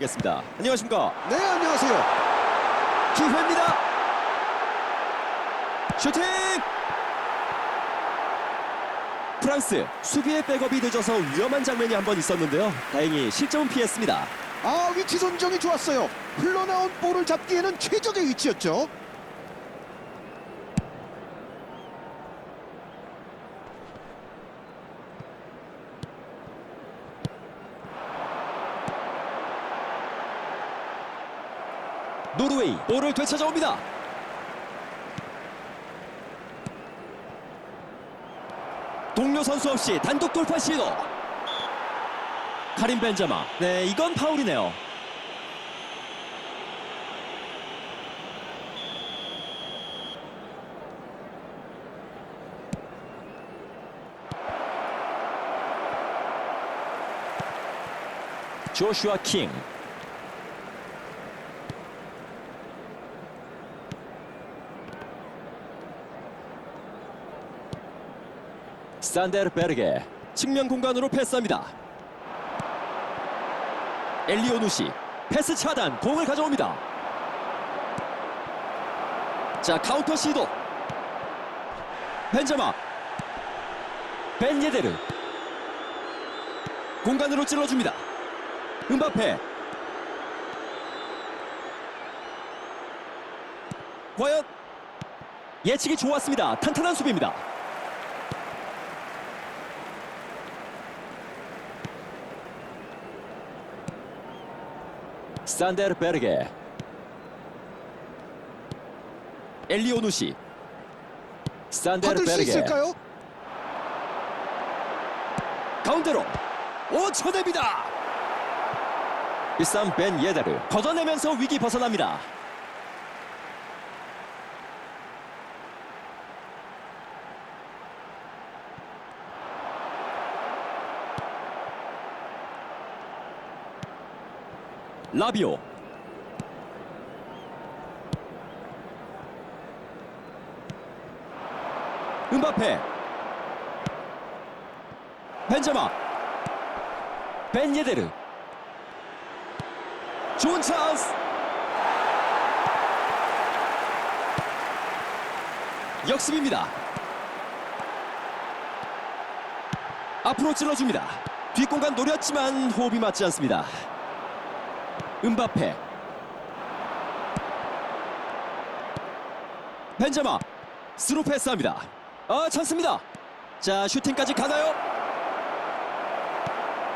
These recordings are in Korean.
겠습니다. 안녕하십니까? 네, 안녕하세요. 기회입니다. 슈팅! 프랑스 수비의 백업이 늦어서 위험한 장면이 한 번 있었는데요. 다행히 실점은 피했습니다. 아, 위치 선정이 좋았어요. 흘러나온 볼을 잡기에는 최적의 위치였죠. 노르웨이 볼을 되찾아옵니다. 동료 선수 없이 단독 돌파 시도. 카린 벤자마. 네, 이건 파울이네요. 조슈아 킹. 산데르베르게 측면 공간으로 패스합니다. 엘리오누시 패스 차단 공을 가져옵니다. 자 카운터 시도 벤자마 벤 예데르 공간으로 찔러줍니다. 음바페 과연 예측이 좋았습니다. 탄탄한 수비입니다. 산데르베르게 엘리오누시 산데르베르게? 가운데로 5초 내입니다. 비싼 벤 예데르 걷어내면서 위기 벗어납니다 라비오. 음바페. 벤자마. 벤 예데르. 좋은 찬스. 역습입니다. 앞으로 찔러줍니다. 뒷공간 노렸지만 호흡이 맞지 않습니다 음바페. 벤자마 스루 패스합니다. 아 찬스입니다. 자 슈팅까지 가나요?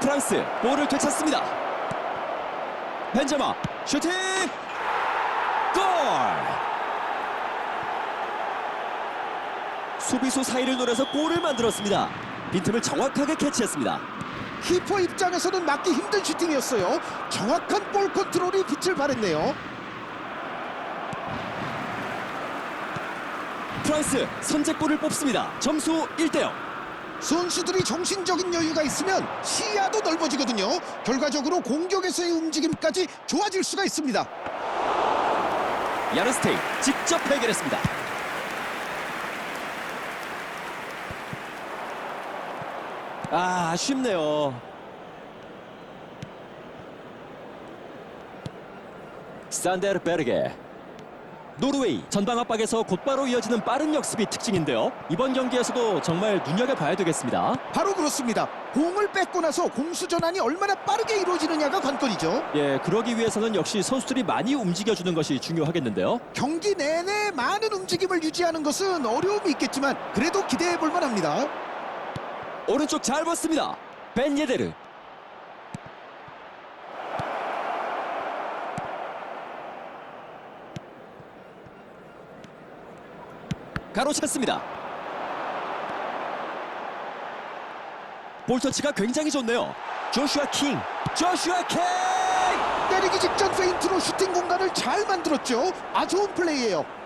프랑스 볼을 되찾습니다. 벤자마 슈팅! 골! 수비수 사이를 노려서 골을 만들었습니다. 빈틈을 정확하게 캐치했습니다 키퍼 입장에서는 막기 힘든 슈팅이었어요. 정확한 볼 컨트롤이 빛을 발했네요. 프랑스 선제골을 뽑습니다 점수 1대0 선수들이 정신적인 여유가 있으면 시야도 넓어지거든요. 결과적으로 공격에서의 움직임까지 좋아질 수가 있습니다. 야르스테인 직접 해결했습니다. 아, 아쉽네요. 산데르 베르게 노르웨이 전방 압박에서 곧바로 이어지는 빠른 역습이 특징인데요. 이번 경기에서도 정말 눈여겨봐야 되겠습니다. 바로 그렇습니다. 공을 뺏고 나서 공수 전환이 얼마나 빠르게 이루어지느냐가 관건이죠. 예, 그러기 위해서는 역시 선수들이 많이 움직여주는 것이 중요하겠는데요. 경기 내내 많은 움직임을 유지하는 것은 어려움이 있겠지만 그래도 기대해 볼 만합니다. 오른쪽 잘 봤습니다. 벤 예데르. 가로챘습니다. 볼 터치가 굉장히 좋네요. 조슈아 킹. 조슈아 킹! 때리기 직전 페인트로 슈팅 공간을 잘 만들었죠. 아주 좋은 플레이예요.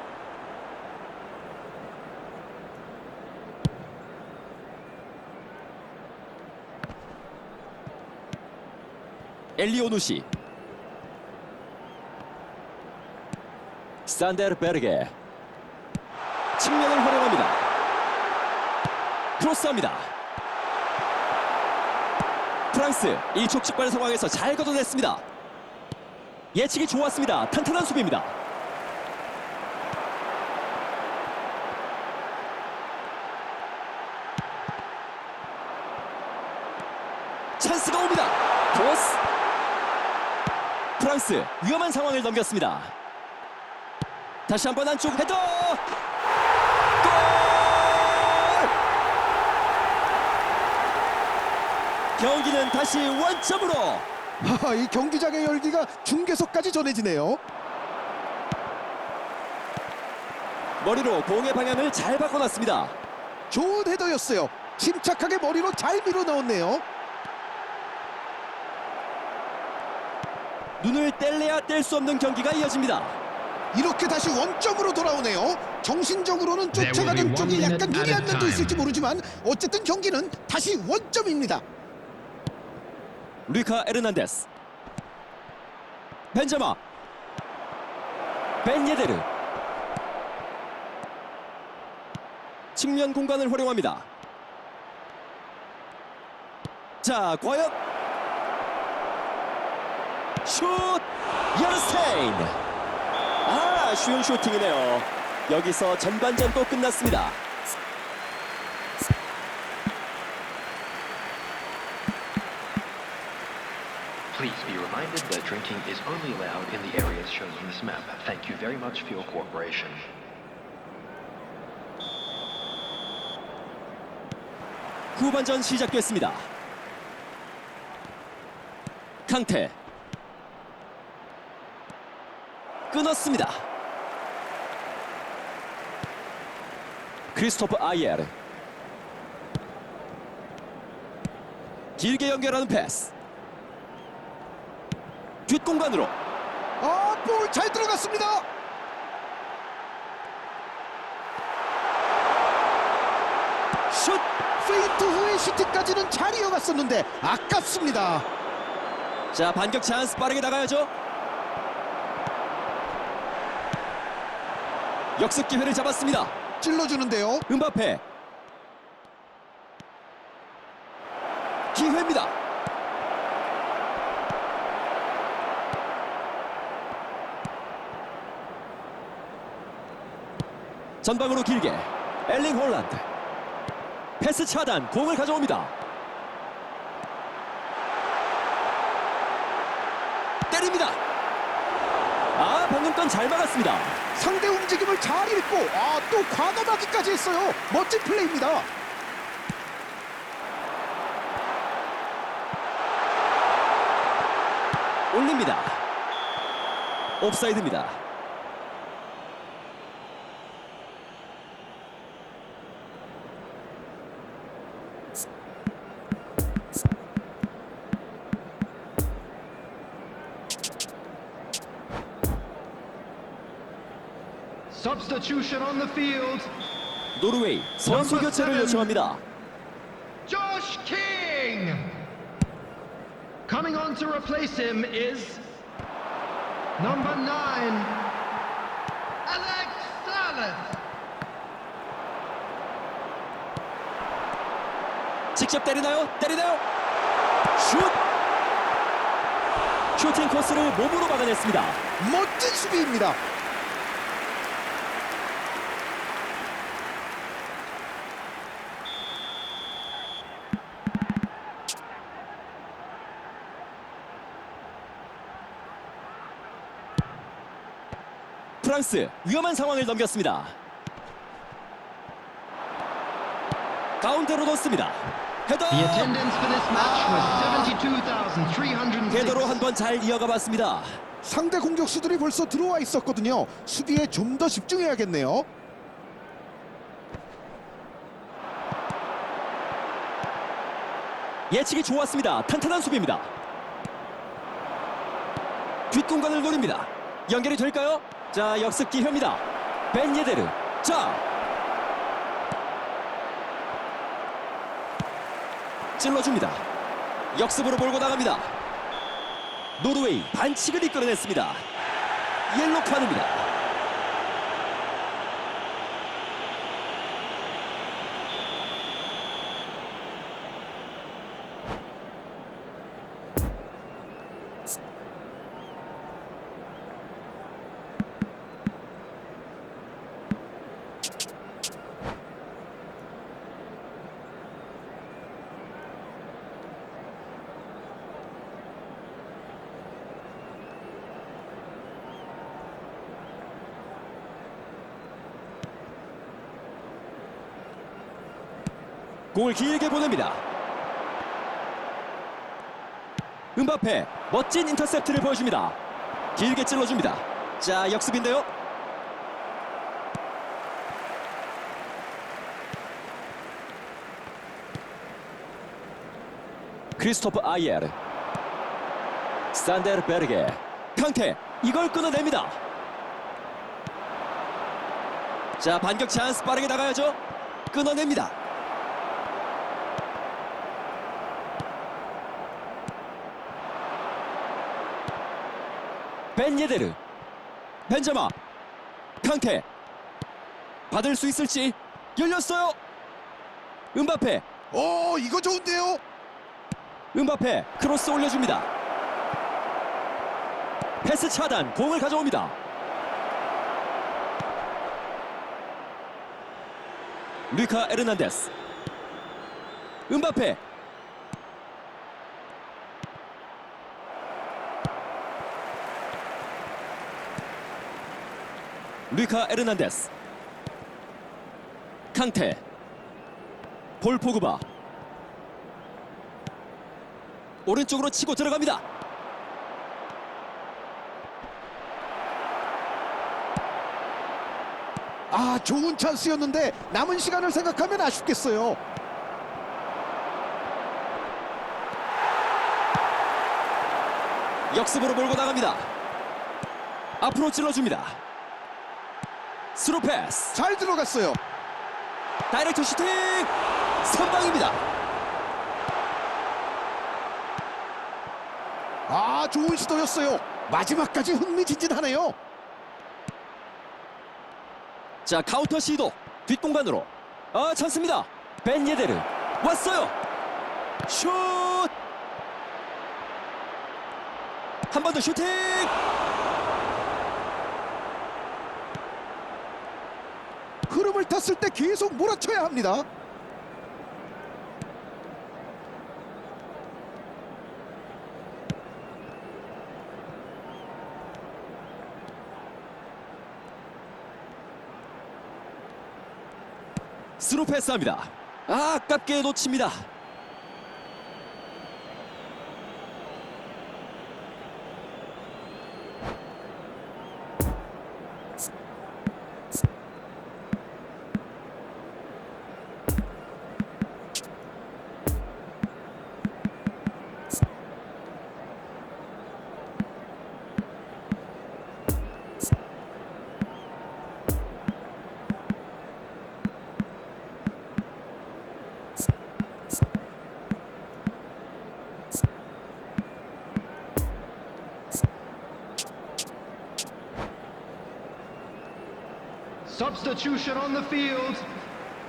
엘리오누시. 산데르베르게. 측면을 활용합니다. 크로스합니다. 프랑스 일촉즉발 상황에서 잘 걷어냈습니다. 예측이 좋았습니다. 탄탄한 수비입니다. 찬스가 옵니다. 크로스. 프랑스 위험한 상황을 넘겼습니다. 다시 한번 안쪽 헤더. 골! 경기는 다시 원점으로 하하, 이 경기장의 열기가 중계석까지 전해지네요. 머리로 공의 방향을 잘 바꿔놨습니다. 좋은 헤더였어요. 침착하게 머리로 잘 밀어 넣었네요. 눈을 뗄래야 뗄 수 없는 경기가 이어집니다. 이렇게 다시 원점으로 돌아오네요. 정신적으로는 쫓아가던 쪽이 약간 유리한 면도 있을지 모르지만 어쨌든 경기는 다시 원점입니다. 루카 에르난데스 벤자마 벤예데르 측면 공간을 활용합니다 자 과연 슛 야르스테인 아 쉬운 슈팅이네요 여기서 전반전 또 끝났습니다 Please be reminded that drinking is only allowed in the areas shown on this map. Thank you very much for your cooperation. 후반전 시작됐습니다. 강태 끊었습니다. 크리스토프 아이에르 길게 연결하는 패스 뒷공간으로 아, 볼잘 들어갔습니다. 슛 페인트 후의 슈팅까지는 잘 이어갔었는데 아깝습니다. 자 반격 찬스 빠르게 나가야죠 역습 기회를 잡았습니다. 찔러주는데요. 음바페. 기회입니다. 전방으로 길게 엘링 홀란드. 패스 차단 공을 가져옵니다 건잘 막았습니다 상대 움직임을 잘 읽고 아, 또 과감하기까지 했어요. 멋진 플레이입니다. 올립니다. 옵사이드입니다. 노르웨이 선수 교체를 요청합니다. Josh King. Coming on to replace him is number nine, Alex Salas. 직접 때리나요? 때리나요? 슛! 슈팅 코스를 몸으로 막아냈습니다. 멋진 수비입니다. 프랑스 위험한 상황을 넘겼습니다. 가운데로 놓습니다. 헤더! The attendance for this match was 72,306. 헤더로 한 번 잘 이어가 봤습니다. 상대 공격수들이 벌써 들어와 있었거든요. 수비에 좀 더 집중해야겠네요. 예측이 좋았습니다. 탄탄한 수비입니다. 뒷공간을 노립니다. 연결이 될까요? 자, 역습 기회입니다. 벤 예데르. 자. 찔러줍니다. 역습으로 몰고 나갑니다. 노르웨이 반칙을 이끌어냈습니다. 옐로 카드입니다. 공을 길게 보냅니다. 은바페 멋진 인터셉트를 보여줍니다. 길게 찔러줍니다. 자 역습인데요. 크리스토프 아이에르 산데르 베르게 캉테 이걸 끊어냅니다. 자 반격 찬스 빠르게 나가야죠. 끊어냅니다. 벤 예데르 벤자마 캉테 받을 수 있을지 열렸어요. 은바페 오 이거 좋은데요. 은바페 크로스 올려줍니다. 패스 차단 공을 가져옵니다. 루카 에르난데스 은바페 루카 에르난데스 캉테 볼 포그바 오른쪽으로 치고 들어갑니다. 아 좋은 찬스였는데 남은 시간을 생각하면 아쉽겠어요. 역습으로 몰고 나갑니다. 앞으로 찔러줍니다. 스루 패스. 잘 들어갔어요. 다이렉트 슈팅. 선방입니다. 아 좋은 시도였어요. 마지막까지 흥미진진하네요. 자 카운터 시도 뒷공간으로. 아 찬스입니다. 벤 예데르 왔어요. 슛. 한 번 더 슈팅. 흐름을 탔을 때 계속 몰아쳐야 합니다. 스루 패스합니다. 아 아깝게 놓칩니다.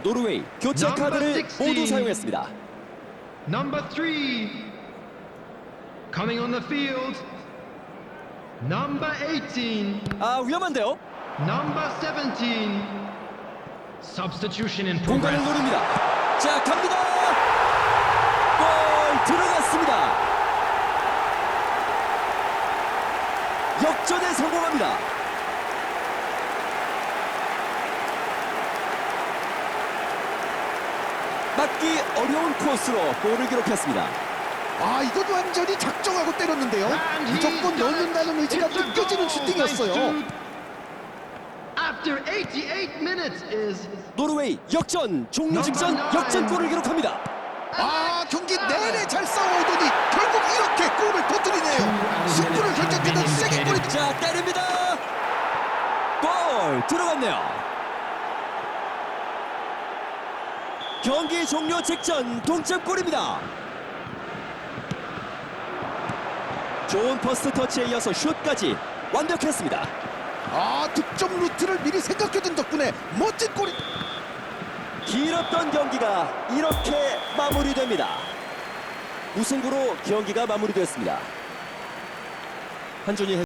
노르웨이 교체 카드를 16. 모두 사용했습니다. Number three. Coming on the field. Number 18. 아 위험한데요. Number 17. Substitution in 공간을 progress. 노립니다. 자 갑니다. 골 들어갔습니다. 역전에 성공합니다. 맞기 어려운 코스로 골을 기록했습니다. 아 이건 완전히 작정하고 때렸는데요. 무조건. 넣는다는 의지가 느껴지는 슈팅이었어요. thanks to- After 88 minutes is 노르웨이 역전 종료 직전 역전골을 기록합니다. 아 경기 내내 잘 싸워오더니 결국 이렇게 골을 터뜨리네요. 승부를 결정짓는 세게 골이 자 때립니다. 골 들어갔네요. 경기 종료 직전 동점골입니다. 좋은 퍼스트 터치에 이어서 슛까지 완벽했습니다. 아 득점 루트를 미리 생각해둔 덕분에 멋진 골이 길었던 경기가 이렇게 마무리됩니다. 무승부로 경기가 마무리되었습니다. 한준희